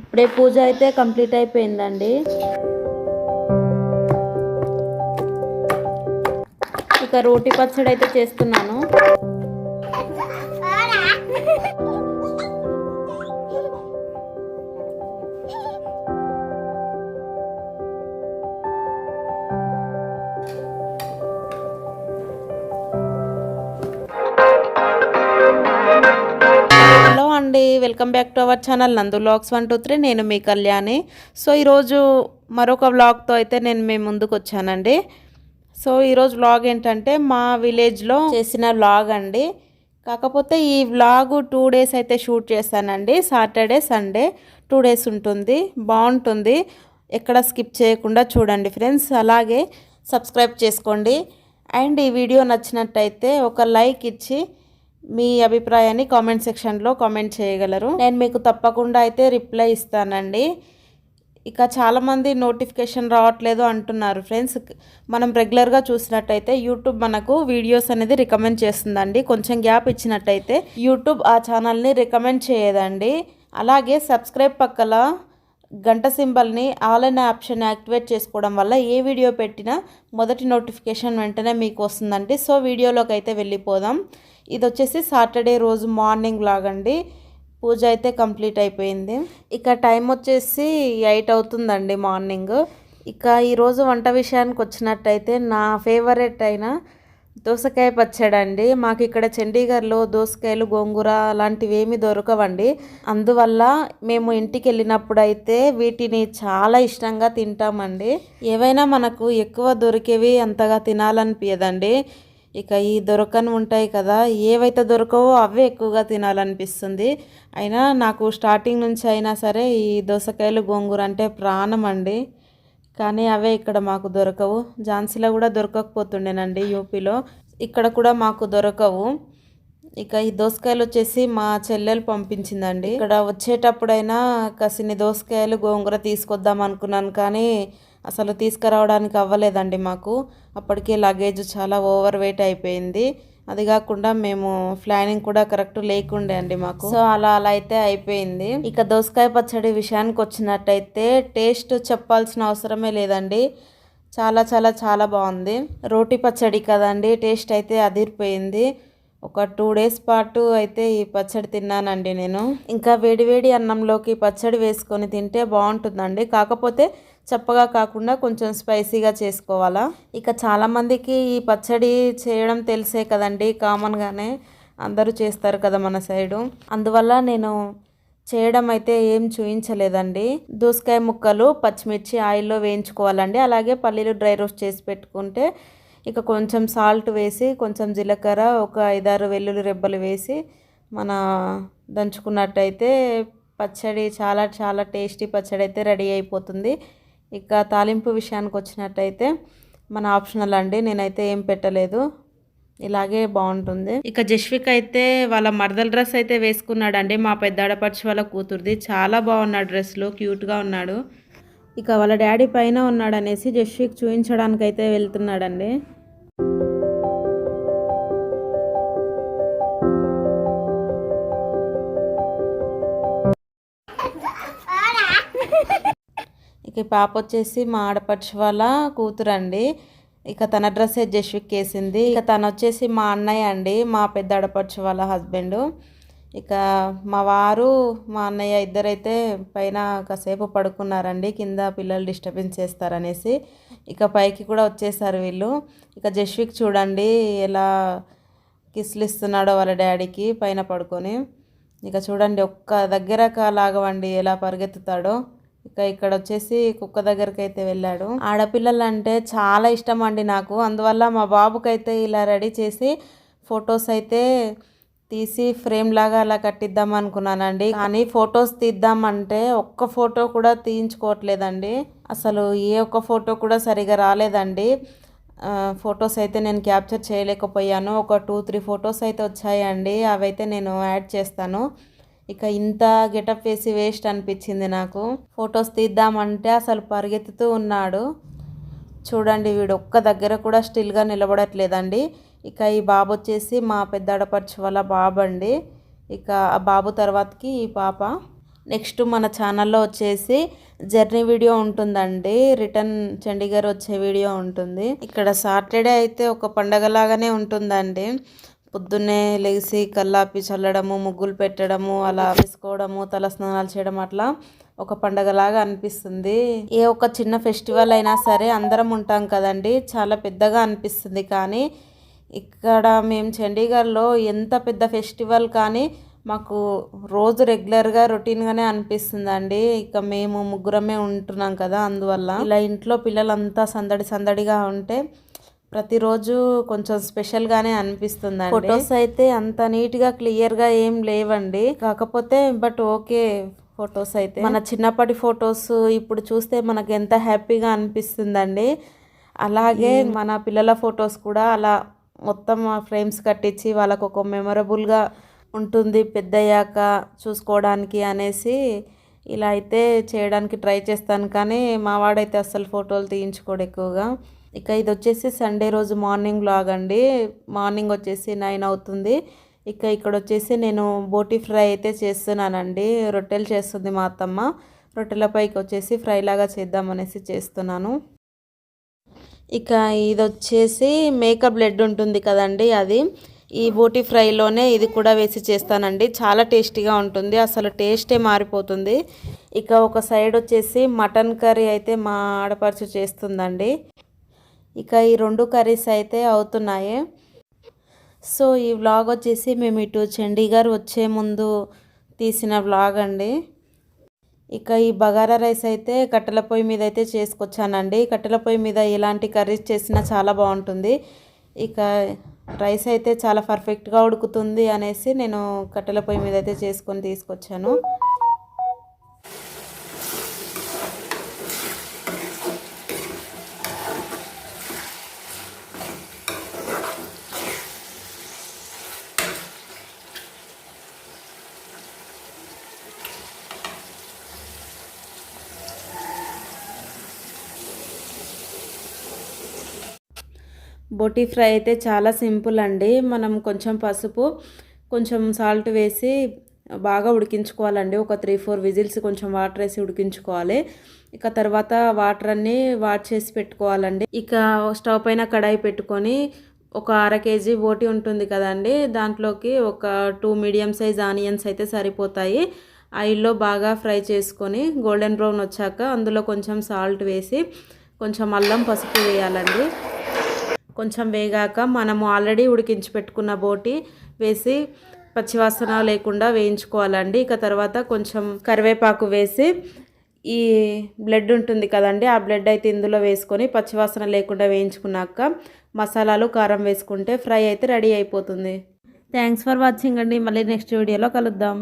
ఇప్పుడే పూజ అయితే కంప్లీట్ అయిపోయిందండి. ఇక రోటి పచ్చడి అయితే చేస్తున్నాను. Welcome back to our channel Nandu blogs one two three. నేను మీ కళ్యాణి. సో ఈరోజు మరొక వ్లాగ్తో అయితే నేను మీ ముందుకు వచ్చానండి. సో ఈరోజు వ్లాగ్ ఏంటంటే మా విలేజ్లో చేసిన వ్లాగ్ అండి. కాకపోతే ఈ వ్లాగ్ టూ డేస్ అయితే షూట్ చేశానండి. సాటర్డే సండే టూ డేస్ ఉంటుంది. బాగుంటుంది. ఎక్కడ స్కిప్ చేయకుండా చూడండి ఫ్రెండ్స్ అలాగే సబ్స్క్రైబ్ చేసుకోండి. అండ్ ఈ వీడియో నచ్చినట్టయితే ఒక లైక్ ఇచ్చి మీ అభిప్రాయాన్ని కామెంట్ సెక్షన్లో కామెంట్ చేయగలరు. నేను మీకు తప్పకుండా అయితే రిప్లై ఇస్తానండి. ఇక చాలామంది నోటిఫికేషన్ రావట్లేదు అంటున్నారు ఫ్రెండ్స్. మనం రెగ్యులర్గా చూసినట్టయితే యూట్యూబ్ మనకు వీడియోస్ అనేది రికమెండ్ చేస్తుందండి. కొంచెం గ్యాప్ ఇచ్చినట్టయితే యూట్యూబ్ ఆ ఛానల్ని రికమెండ్ చేయదండి. అలాగే సబ్స్క్రైబ్ పక్కల గంట సింబల్ని ఆల్ అనే ఆప్షన్ యాక్టివేట్ చేసుకోవడం వల్ల ఏ వీడియో పెట్టినా మొదటి నోటిఫికేషన్ వెంటనే మీకు వస్తుందండి. సో వీడియోలోకి అయితే వెళ్ళిపోదాం. ఇది వచ్చేసి సాటర్డే రోజు మార్నింగ్ లాగండి. పూజ అయితే కంప్లీట్ అయిపోయింది. ఇక టైం వచ్చేసి ఎయిట్ అవుతుందండి మార్నింగ్. ఇక ఈరోజు వంట విషయానికి వచ్చినట్టయితే నా ఫేవరెట్ అయిన దోసకాయ పచ్చడండి. మాకు ఇక్కడ చండీగఢ్లో దోసకాయలు గోంగూర అలాంటివి ఏమి దొరకవండి. అందువల్ల మేము ఇంటికి వెళ్ళినప్పుడు అయితే వీటిని చాలా ఇష్టంగా తింటామండి. ఏవైనా మనకు ఎక్కువ దొరికేవి అంతగా తినాలనిపించదండి ఇక ఈ దొరకని ఉంటాయి కదా ఏవైతే దొరకవో అవే ఎక్కువగా తినాలనిపిస్తుంది. అయినా నాకు స్టార్టింగ్ నుంచి అయినా సరే ఈ దోసకాయలు గోంగూర అంటే ప్రాణం అండి. కానీ అవే ఇక్కడ మాకు దొరకవు. ఝాన్సీలో కూడా దొరకకపోతుండేనండి యూపీలో. ఇక్కడ కూడా మాకు దొరకవు. ఇక ఈ దోసకాయలు వచ్చేసి మా చెల్లెలు పంపించిందండి. ఇక్కడ వచ్చేటప్పుడైనా కసిని దోసకాయలు గోంగూర తీసుకొద్దాం అనుకున్నాను కానీ అసలు తీసుకురావడానికి అవ్వలేదండి మాకు. అప్పటికే లగేజ్ చాలా ఓవర్ వెయిట్ అయిపోయింది. అది కాకుండా మేము ప్లానింగ్ కూడా కరెక్ట్ లేకుండే అండి మాకు. సో అలా అలా అయితే అయిపోయింది. ఇక దోసకాయ పచ్చడి విషయానికి వచ్చినట్టయితే టేస్ట్ చెప్పాల్సిన అవసరమే లేదండి. చాలా చాలా చాలా బాగుంది. రోటి పచ్చడి కదండి టేస్ట్ అయితే అదిరిపోయింది. ఒక టూ డేస్ పాటు అయితే ఈ పచ్చడి తిన్నానండి నేను. ఇంకా వేడివేడి అన్నంలోకి పచ్చడి వేసుకొని తింటే బాగుంటుందండి. కాకపోతే చప్పగా కాకుండా కొంచెం స్పైసీగా చేసుకోవాలా? ఇక చాలామందికి ఈ పచ్చడి చేయడం తెలిసే కదండి. కామన్గానే అందరూ చేస్తారు కదా మన సైడు. అందువల్ల నేను చేయడం అయితే ఏం చూపించలేదండి దోసకాయ ముక్కలు పచ్చిమిర్చి ఆయిల్లో వేయించుకోవాలండి. అలాగే పల్లీలు డ్రై రోస్ట్ చేసి పెట్టుకుంటే ఇక కొంచెం సాల్ట్ వేసి కొంచెం జీలకర్ర ఒక ఐదారు వెల్లుల్లి రెబ్బలు వేసి మన దంచుకున్నట్టయితే పచ్చడి చాలా చాలా టేస్టీ పచ్చడి అయితే రెడీ అయిపోతుంది. ఇక తాలింపు విషయానికి వచ్చినట్టయితే మన ఆప్షనల్ అండి. నేనైతే ఏం పెట్టలేదు. ఇలాగే బాగుంటుంది. ఇక జస్విక్ అయితే వాళ్ళ మరదల డ్రెస్ అయితే వేసుకున్నాడండి. మా పెద్ద ఆడపడిచి వాళ్ళ కూతురుది. చాలా బాగున్నాడు డ్రెస్లో క్యూట్గా ఉన్నాడు. ఇక వాళ్ళ డాడీ పైన ఉన్నాడనేసి జస్విక్ వెళ్తున్నాడండి. ఇక పాప వచ్చేసి మా ఆడపడుచు వాళ్ళ కూతురు అండి ఇక తన డ్రెస్సే జస్విక్ వేసింది. ఇక తను వచ్చేసి మా అన్నయ్య అండి మా పెద్ద ఆడపడుచు వాళ్ళ హస్బెండ్. ఇక మా వారు మా అన్నయ్య ఇద్దరైతే పైన కాసేపు పడుకున్నారండి కింద పిల్లలు డిస్టర్బెన్స్ చేస్తారనేసి. ఇక పైకి కూడా వచ్చేసారు వీళ్ళు. ఇక జస్విక్ చూడండి ఎలా కిస్లు ఇస్తున్నాడో వాళ్ళ డాడీకి పైన పడుకొని. ఇక చూడండి ఒక్క దగ్గర లాగవండి ఎలా పరిగెత్తుతాడో. ఇక ఇక్కడ వచ్చేసి కుక్క దగ్గరికి అయితే వెళ్ళాడు. ఆడపిల్లలు అంటే చాలా ఇష్టం అండి నాకు. అందువల్ల మా బాబుకైతే ఇలా రెడీ చేసి ఫొటోస్ అయితే తీసి ఫ్రేమ్ లాగా అలా కట్టిద్దాం అనుకున్నానండి. కానీ ఫొటోస్ తీద్దామంటే ఒక్క ఫోటో కూడా తీయించుకోవట్లేదండి. అసలు ఏ ఒక్క ఫోటో కూడా సరిగా రాలేదండి. ఫొటోస్ అయితే నేను క్యాప్చర్ చేయలేకపోయాను. ఒక టూ త్రీ ఫొటోస్ అయితే వచ్చాయండి. అవైతే నేను యాడ్ చేస్తాను. ఇక ఇంత గెటప్ వేసి వేస్ట్ అనిపించింది నాకు. ఫొటోస్ తీద్దామంటే అసలు పరిగెత్తుతూ ఉన్నాడు. చూడండి వీడు ఒక్క దగ్గర కూడా స్టిల్గా నిలబడట్లేదండి. ఇక ఈ బాబు వచ్చేసి మా పెద్ద వాళ్ళ బాబు అండి ఇక ఆ బాబు తర్వాతకి ఈ పాప. నెక్స్ట్ మన ఛానల్లో వచ్చేసి జర్నీ వీడియో ఉంటుందండి. రిటర్న్ చండీగఢ్ వచ్చే వీడియో ఉంటుంది. ఇక్కడ సాటర్డే అయితే ఒక పండగలాగానే ఉంటుందండి. పొద్దున్నే లేచి కల్లాపి చల్లడము ముగ్గులు పెట్టడము అలా వేసుకోవడము తల స్నానాలు చేయడం అట్లా. ఒక పండగలాగా అనిపిస్తుంది. ఏ ఒక చిన్న ఫెస్టివల్ అయినా సరే అందరం ఉంటాం కదండి. చాలా పెద్దగా అనిపిస్తుంది కానీ ఇక్కడ మేము చండీగఢ్లో ఎంత పెద్ద ఫెస్టివల్ కానీ మాకు రోజు రెగ్యులర్గా రొటీన్గానే అనిపిస్తుందండి. ఇక మేము ముగ్గురమే ఉంటున్నాం కదా అందువల్ల. ఇలా ఇంట్లో పిల్లలంతా సందడి సందడిగా ఉంటే ప్రతిరోజు కొంచెం స్పెషల్గానే అనిపిస్తుంది ఫొటోస్ అయితే అంత నీట్గా క్లియర్గా ఏం లేవండి. కాకపోతే బట్ ఓకే ఫొటోస్ అయితే? మన చిన్నప్పటి ఫొటోస్ ఇప్పుడు చూస్తే మనకు ఎంత హ్యాపీగా అనిపిస్తుందండి. అలాగే మన పిల్లల ఫొటోస్ కూడా అలా మొత్తం ఫ్రేమ్స్ కట్టించి వాళ్ళకు ఒక మెమొరబుల్గా ఉంటుంది పెద్దయ్యాక చూసుకోవడానికి అనేసి ఇలా అయితే చేయడానికి ట్రై చేస్తాను. కానీ మా వాడైతే అస్సలు ఫోటోలు తీయించుకోడు ఎక్కువగా. ఇక ఇది వచ్చేసి సండే రోజు మార్నింగ్ బ్లాగ్ అండి మార్నింగ్ వచ్చేసి నైన్ అవుతుంది. ఇక ఇక్కడ వచ్చేసి నేను బోటి ఫ్రై అయితే చేస్తున్నానండి. రొట్టెలు చేస్తుంది మా అత్తమ్మ. రొట్టెలపైకి వచ్చేసి ఫ్రై లాగా చేద్దామనేసి చేస్తున్నాను. ఇక ఇది వచ్చేసి మేకప్ బ్లెడ్ ఉంటుంది కదండి అది. ఈ బోటి ఫ్రైలోనే ఇది కూడా వేసి చేస్తానండి. చాలా టేస్టీగా ఉంటుంది. అసలు టేస్టే మారిపోతుంది. ఇక ఒక సైడ్ వచ్చేసి మటన్ కర్రీ అయితే మా ఆడపడుచు చేస్తుందండి. ఇక ఈ రెండు కర్రీస్ అయితే అవుతున్నాయి. సో ఈ వ్లాగ్ వచ్చేసి మేము ఇటు చండీగఢ్ వచ్చే ముందు తీసిన వ్లాగ్ అండి. ఇక ఈ బగారా రైస్ అయితే కట్టెల పొయ్యి మీద అయితే చేసుకొచ్చానండి. కట్టెల పొయ్యి మీద ఎలాంటి కర్రీస్ చేసినా చాలా బాగుంటుంది. ఇక రైస్ అయితే చాలా పర్ఫెక్ట్గా ఉడుకుతుంది అనేసి నేను కట్టెల పొయ్యి మీద అయితే చేసుకొని తీసుకొచ్చాను. బోటీ ఫ్రై అయితే చాలా సింపుల్ అండి. మనం కొంచెం పసుపు కొంచెం సాల్ట్ వేసి బాగా ఉడికించుకోవాలండి. ఒక త్రీ ఫోర్ విజిల్స్ కొంచెం వాటర్ వేసి ఉడికించుకోవాలి. ఇక తర్వాత వాటర్ అన్నీ వాట్ చేసి పెట్టుకోవాలండి. ఇక స్టవ్ పైన కడాయి పెట్టుకొని ఒక అర కేజీ బోటి ఉంటుంది కదండి. దాంట్లోకి ఒక టూ మీడియం సైజ్ ఆనియన్స్ అయితే సరిపోతాయి. ఆయిల్లో బాగా ఫ్రై చేసుకొని గోల్డెన్ బ్రౌన్ వచ్చాక అందులో కొంచెం సాల్ట్ వేసి కొంచెం అల్లం పసుపు వేయాలండి. కొంచెం వేగాక మనము ఆల్రెడీ ఉడికించి పెట్టుకున్న బోటి వేసి పచ్చివాసన లేకుండా వేయించుకోవాలండి. ఇక తర్వాత కొంచెం కరివేపాకు వేసి ఈ బ్లడ్ ఉంటుంది కదండి ఆ బ్లడ్ అయితే ఇందులో వేసుకొని పచ్చివాసన లేకుండా వేయించుకున్నాక మసాలాలు కారం వేసుకుంటే ఫ్రై అయితే రెడీ అయిపోతుంది. థ్యాంక్స్ ఫర్ వాచింగ్ అండి. మళ్ళీ నెక్స్ట్ వీడియోలో కలుద్దాం.